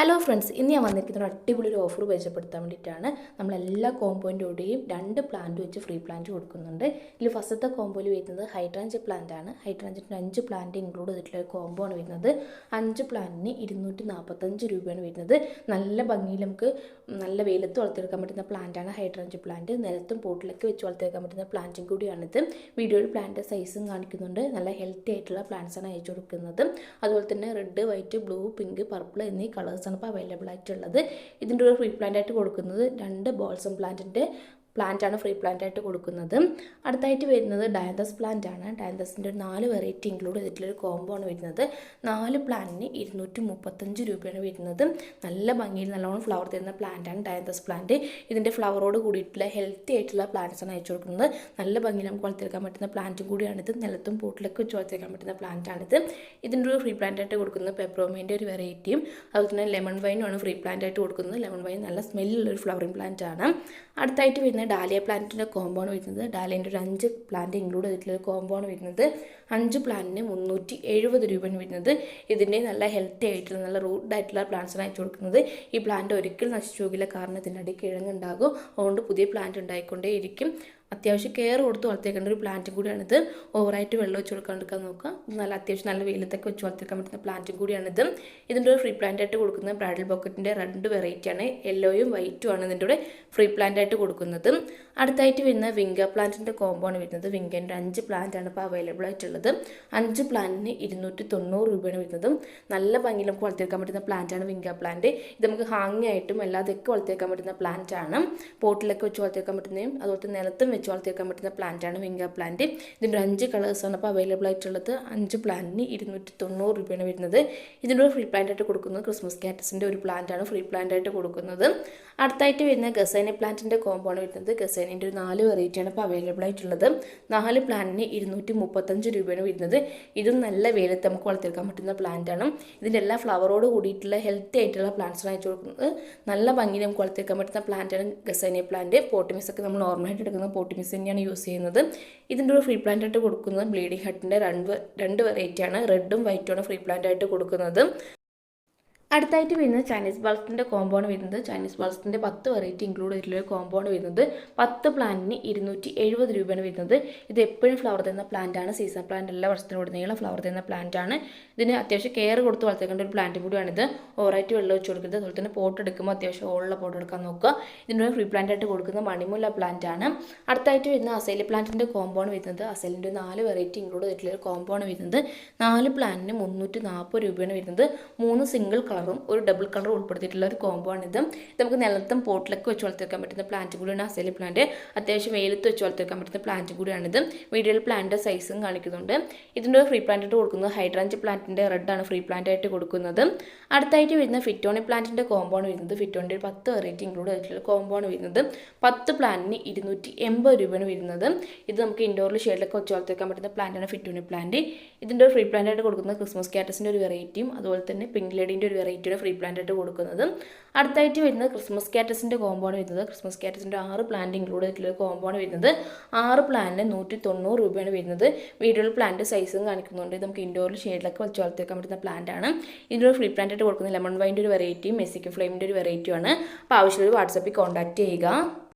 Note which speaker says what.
Speaker 1: Hello friends ഇന്ന് ഞാൻ വന്നിരിക്കുന്ന ഒരു അടിപൊളി ഒരു ഓഫർ പരിചയപ്പെടുത്താൻ വേണ്ടിയിട്ടാണ്. നമ്മളെല്ലാ കോമ്പോയിന്റോടെയും രണ്ട് പ്ലാന്റ് വെച്ച് ഫ്രീ പ്ലാന്റ് കൊടുക്കുന്നുണ്ട്. ഇതിൽ ഫസ്റ്റത്തെ കോമ്പോയിൽ വരുന്നത് ഹൈഡ്രാഞ്ച് പ്ലാന്റ് ആണ്. ഹൈഡ്രാഞ്ചിന്റെ അഞ്ച് പ്ലാന്റ് ഇൻക്ലൂഡ് ചെയ്തിട്ടുള്ള ഒരു കോമ്പോ ആണ് വരുന്നത്. അഞ്ച് പ്ലാന്റിന് ഇരുന്നൂറ്റി നാൽപ്പത്തഞ്ച് രൂപയാണ് വരുന്നത്. നല്ല ഭംഗിയിൽ നമുക്ക് നല്ല വെയിലത്ത് വളർത്തിയെടുക്കാൻ പറ്റുന്ന പ്ലാന്റാണ് ഹൈഡ്രാഞ്ച് പ്ലാന്റ് നിലത്തും പോട്ടിലൊക്കെ വെച്ച് വളർത്തിയെടുക്കാൻ പറ്റുന്ന പ്ലാന്റും കൂടിയാണിത്. വീഡിയോയിൽ പ്ലാന്റ് സൈസും കാണിക്കുന്നുണ്ട്. നല്ല ഹെൽത്തി ആയിട്ടുള്ള പ്ലാന്റ്സാണ് ആണ് അയച്ചു കൊടുക്കുന്നത്. അതുപോലെ തന്നെ red white blue pink purple എന്നീ കളേഴ്സാണ് ഇപ്പോൾ അവൈലബിൾ ആയിട്ടുള്ളത്. ഇതിന്റെ ഒരു റീപ്ലാന്റ് ആയിട്ട് കൊടുക്കുന്നത് രണ്ട് ബോൾസം പ്ലാന്റിന്റെ പ്ലാന്റ് ആണ് ഫ്രീ പ്ലാന്റ് ആയിട്ട് കൊടുക്കുന്നത്. അടുത്തായിട്ട് വരുന്നത് ഡയന്തസ് പ്ലാന്റ് ആണ്. ഡയന്തസിന്റെ ഒരു നാല് വെറൈറ്റി ഇൻക്ലൂഡ് ചെയ്തിട്ടുള്ളൊരു കോംബോ ആണ് വരുന്നത്. നാല് പ്ലാന്റിന് ഇരുന്നൂറ്റി മുപ്പത്തഞ്ച് രൂപയാണ് വരുന്നത്. നല്ല ഭംഗിയിൽ നല്ലോണം ഫ്ലവർ തരുന്ന പ്ലാന്റ് ആണ് ഡയന്തസ് പ്ലാന്റ് ഇതിന്റെ ഫ്ലവറോട് കൂടിയിട്ടുള്ള ഹെൽത്തി ആയിട്ടുള്ള പ്ലാന്റ്സ് ആണ് അയച്ചു കൊടുക്കുന്നത്. നല്ല ഭംഗിയിൽ നമുക്ക് വളർത്തിയെടുക്കാൻ പറ്റുന്ന പ്ലാന്റും കൂടിയാണിത് നിലത്തും പോട്ടിലൊക്കെ വെച്ച് വളർത്തിയെടുക്കാൻ പറ്റുന്ന പ്ലാന്റ് ആണിത് ഇതിന്റെ ഒരു ഫ്രീ പ്ലാന്റ് ആയിട്ട് കൊടുക്കുന്നത് പെപ്രോമേന്റെ ഒരു വെറൈറ്റിയും അതുപോലെ തന്നെ ലെമൺ വൈനും ആണ് ഫ്രീ പ്ലാന്റ് ആയിട്ട് കൊടുക്കുന്നത്. ലെമൺ വൈൻ നല്ല സ്മെല്ലുള്ള ഒരു ഫ്ലവറിങ് പ്ലാന്റ് ആണ്. അടുത്തായിട്ട് വരുന്നത് ഡാലിയ പ്ലാന്റിന്റെ കോമ്പൗണ്ട് വരുന്നത്. ഡാലിയന്റെ ഒരു അഞ്ച് പ്ലാന്റ് ഇൻക്ലൂഡ് ചെയ്തിട്ടുള്ള ഒരു കോമ്പൗണ്ട് വരുന്നത്. അഞ്ച് പ്ലാന്റിന് മുന്നൂറ്റി എഴുപത് രൂപയാണ് വരുന്നത്. ഇതിന്റെ നല്ല ഹെൽത്തി ആയിട്ടുള്ള നല്ല റൂട്ട് ആയിട്ടുള്ള പ്ലാന്റ്സാണ് അയച്ചു കൊടുക്കുന്നത്. ഈ പ്ലാന്റ് ഒരിക്കലും നശിച്ചു പോകില്ല. കാരണം ഇതിന്റെ കിഴങ്ങുണ്ടാകും. അതുകൊണ്ട് പുതിയ പ്ലാന്റ് ഉണ്ടായിക്കൊണ്ടേ ഇരിക്കും അത്യാവശ്യം കെയർ കൊടുത്ത് വളർത്തിയേക്കേണ്ട ഒരു പ്ലാന്റും കൂടിയാണിത്. ഓവറായിട്ട് വെള്ളം വെച്ച് കൊടുക്കാണ്ടിരിക്കാൻ നോക്കുക. നല്ല അത്യാവശ്യം നല്ല വെയിലത്തൊക്കെ വെച്ച് വളർത്തിയെടുക്കാൻ പറ്റുന്ന പ്ലാന്റും കൂടിയാണിത്. ഇതിന്റെ ഒരു ഫ്രീ പ്ലാന്റ് ആയിട്ട് കൊടുക്കുന്നത് ബ്രൈഡൽ ബോക്കറ്റിന്റെ രണ്ട് വെറൈറ്റിയാണ് യെല്ലോയും വൈറ്റും ആണ് ഇതിന്റെ കൂടെ ഫ്രീ പ്ലാന്റ് ആയിട്ട് കൊടുക്കുന്നത്. അടുത്തായിട്ട് വരുന്ന വിങ്ക പ്ലാന്റിന്റെ കോമ്പോ ആണ് വരുന്നത്. വിങ്കന്റെ അഞ്ച് പ്ലാന്റ് ആണ് ഇപ്പോൾ അവൈലബിൾ ആയിട്ടുള്ളത്. അഞ്ച് പ്ലാന്റിന് ഇരുന്നൂറ്റി തൊണ്ണൂറ് രൂപയാണ് വരുന്നത് നല്ല ഭംഗിയിൽ നമുക്ക് വളർത്തിയെടുക്കാൻ പറ്റുന്ന പ്ലാന്റ് ആണ് വിങ്ക പ്ലാന്റ് ഇത് നമുക്ക് ഹാങ് ആയിട്ടും അല്ലാതെയൊക്കെ വളർത്തിയെടുക്കാൻ പറ്റുന്ന പ്ലാന്റ് ആണ്. പോട്ടിലൊക്കെ വെച്ച് വളർത്തിയെടുക്കാൻ പറ്റുന്നതും അതുപോലെ തന്നെ നിലത്തും വെച്ച് വളർത്തിയെടുക്കാൻ പറ്റുന്ന പ്ലാന്റ് ആണ് വിങ്ക പ്ലാന്റ് ഇതിന്റെ അഞ്ച് കളേഴ്സാണ് അപ്പോൾ അവൈലബിൾ ആയിട്ടുള്ളത്. അഞ്ച് പ്ലാന്റിന് ഇരുന്നൂറ്റി തൊണ്ണൂറ് രൂപയാണ് വരുന്നത്. ഇതിന്റെ ഫ്രീ പ്ലാന്റ് ആയിട്ട് കൊടുക്കുന്നത് ക്രിസ്മസ് കാറ്റസിന്റെ ഒരു പ്ലാന്റ് ആണ് ഫ്രീ പ്ലാന്റ് ആയിട്ട് കൊടുക്കുന്നത്. അടുത്തായിട്ട് വരുന്ന ഗസൈന പ്ലാന്റിന്റെ കോമ്പൗണ്ട് വരുന്നത്. ഗസൈനിന്റെ ഒരു നാല് വെറൈറ്റിയാണ് ഇപ്പോൾ അവൈലബിൾ ആയിട്ടുള്ളത്. നാല് പ്ലാന്റിന് ഇരുന്നൂറ്റി മുപ്പത്തഞ്ച് രൂപയാണ് വരുന്നത്. ഇതും നല്ല വെയിലത്ത് നമുക്ക് വളർത്തിയെടുക്കാൻ പറ്റുന്ന പ്ലാന്റ് ആണ്. ഇതിന്റെ എല്ലാ ഫ്ലവറോട് കൂടിയിട്ടുള്ള ഹെൽത്തി ആയിട്ടുള്ള പ്ലാന്റ്സാണ് അയച്ചു കൊടുക്കുന്നത്. നല്ല ഭംഗിയിൽ നമുക്ക് വളർത്തിയെടുക്കാൻ പറ്റുന്ന പ്ലാന്റാണ് ആണ് ഗസൈന പ്ലാന്റ് പോട്ടിമിസ് ഒക്കെ നമ്മൾ നോർമലായിട്ട് എടുക്കുന്ന പോട്ടിമിസ് തന്നെയാണ് യൂസ് ചെയ്യുന്നത്. ഇതിന്റെ ഒരു ഫ്രീ പ്ലാന്റ് ആയിട്ട് കൊടുക്കുന്നത് ബ്ലീഡിംഗ് ഹട്ടിന്റെ രണ്ട് രണ്ട് വെറൈറ്റിയാണ് റെഡും വൈറ്റും ആണ് ഫ്രീ പ്ലാന്റ് ആയിട്ട് കൊടുക്കുന്നത്. അടുത്തായിട്ട് വരുന്നത് ചൈനീസ് ബൾസിന്റെ കോമ്പൗണ്ട് വരുന്നത്. ചൈനീസ് ബൾസിന്റെ പത്ത് വെറൈറ്റി ഇൻക്ലൂഡ് ചെയ്തിട്ടുള്ള കോമ്പൗണ്ട് വരുന്നത്. പത്ത് പ്ലാന്റിന് ഇരുന്നൂറ്റി എഴുപത് രൂപയാണ് വരുന്നത്. ഇത് എപ്പോഴും ഫ്ലവർ തരുന്ന പ്ലാന്റ് ആണ്. സീസൺ പ്ലാന്റ് എല്ലാ വർഷത്തിനും ഉടനീളം ഫ്ലവർ തരുന്ന പ്ലാന്റ് ആണ്. ഇതിന് അത്യാവശ്യം കെയർ കൊടുത്ത് വളർത്തേണ്ട ഒരു പ്ലാന്റ് കൂടിയാണിത്. ഓവറായിട്ട് വെള്ളം വെച്ച് കൊടുക്കരുത് അതുപോലെ തന്നെ പോട്ട് എടുക്കുമ്പോൾ അത്യാവശ്യം ഓളുള്ള പോട്ട് എടുക്കാൻ നോക്കുക. ഇതിനൊരു ഫ്രീ പ്ലാന്റ് ആയിട്ട് കൊടുക്കുന്ന മണിമുല്ല പ്ലാന്റ് ആണ്. അടുത്തായിട്ട് വരുന്ന അസൈലി പ്ലാന്റിന്റെ കോമ്പൗണ്ട് വരുന്നത്. അസൈലിന്റെ നാല് വെറൈറ്റി ഇൻക്ലൂഡ് ചെയ്തിട്ടുള്ള ഒരു കോമ്പൗണ്ട് വരുന്നത്. നാല് പ്ലാന്റിന് മുന്നൂറ്റി നാൽപ്പത് രൂപയാണ് വരുന്നത്. മൂന്ന് സിംഗിൾ കളറും ഒരു ഡബിൾ കളറും ഉൾപ്പെടുത്തിയിട്ടുള്ള ഒരു കോംബോ ആണിത്. ഇത് നമുക്ക് നിലത്തും പോട്ടിലൊക്കെ വെച്ച് വളർത്തിവെക്കാൻ പറ്റുന്ന പ്ലാന്റ് കൂടിയാണ് അസേലി പ്ലാന്റ് അത്യാവശ്യം വെയിലത്ത് വെച്ച് വളർത്തിവെക്കാൻ പറ്റുന്ന പ്ലാന്റ് കൂടിയാണിത്. വീഡിയോയിൽ പ്ലാന്റ് സൈസും കാണിക്കുന്നുണ്ട്. ഇതിന്റെ ഫ്രീ പ്ലാന്റ് ആയിട്ട് കൊടുക്കുന്നത് ഹൈഡ്രാഞ്ച് പ്ലാന്റിന്റെ റെഡ് ആണ് ഫ്രീ പ്ലാന്റ് ആയിട്ട് കൊടുക്കുന്നത്. അടുത്തായിട്ട് വരുന്ന ഫിറ്റോണി പ്ലാന്റിന്റെ കോംബോ ആണ് വരുന്നത്. ഫിറ്റോണിന്റെ ഒരു പത്ത് വെറൈറ്റി ഇൻക്ലൂഡ് ആയിട്ടുള്ള കോംബോ ആണ് വരുന്നത്. പത്ത് പ്ലാന്റിന് ഇരുന്നൂറ്റി എൺപത് രൂപയാണ് വരുന്നത്. ഇത് നമുക്ക് ഇൻഡോറിൽ ഷെയ്ഡിലൊക്കെ വെച്ച് വളർത്തിവെക്കാൻ പറ്റുന്ന പ്ലാന്റാണ് ഫിറ്റോണി പ്ലാന്റ് ഇതിന്റെ ഫ്രീ പ്ലാന്റ് ആയിട്ട് കൊടുക്കുന്നത് ക്രിസ്മസ് കാറ്റസിന്റെ ഒരു വെറൈറ്റിയും അതുപോലെ തന്നെ പിങ്ക് ലേഡിന്റെ ഒരു വെറൈറ്റിയുടെ ഫ്രീ പ്ലാന്റ് ആയിട്ട് കൊടുക്കുന്നത്. അടുത്തായിട്ട് വരുന്നത് ക്രിസ്മസ് കാറ്റസിന്റെ കോമ്പൗണ്ട് വരുന്നത്. ക്രിസ്മസ് കാറ്റസിന്റെ ആറ് പ്ലാന്റ് ഇൻക്ലൂഡ് ചെയ്തിട്ടുള്ള കോമ്പൗണ്ട് വരുന്നത്. ആറ് പ്ലാന്റിന് നൂറ്റി തൊണ്ണൂറ് രൂപയാണ് വരുന്നത്. വീഡിയോയിൽ പ്ലാന്റ് സൈസും കാണിക്കുന്നുണ്ട്. ഇത് നമുക്ക് ഇൻഡോറിൽ ഷെയ്ഡിലൊക്കെ വെച്ച് വളർത്തിവെക്കാൻ പറ്റുന്ന പ്ലാന്റ് ആണ്. ഇതിന്റെ ഫ്രീ പ്ലാന്റ് ആയിട്ട് കൊടുക്കുന്നത് ലെമൺ വൈന്റെ ഒരു വെറൈറ്റിയും മെസ്സിക്ക് ഫ്ലെയിമിന്റെ ഒരു വെറൈറ്റിയും ആണ്. അപ്പോൾ ആവശ്യമുള്ള വാട്സപ്പിൽ കോൺടാക്ട് ചെയ്യുക.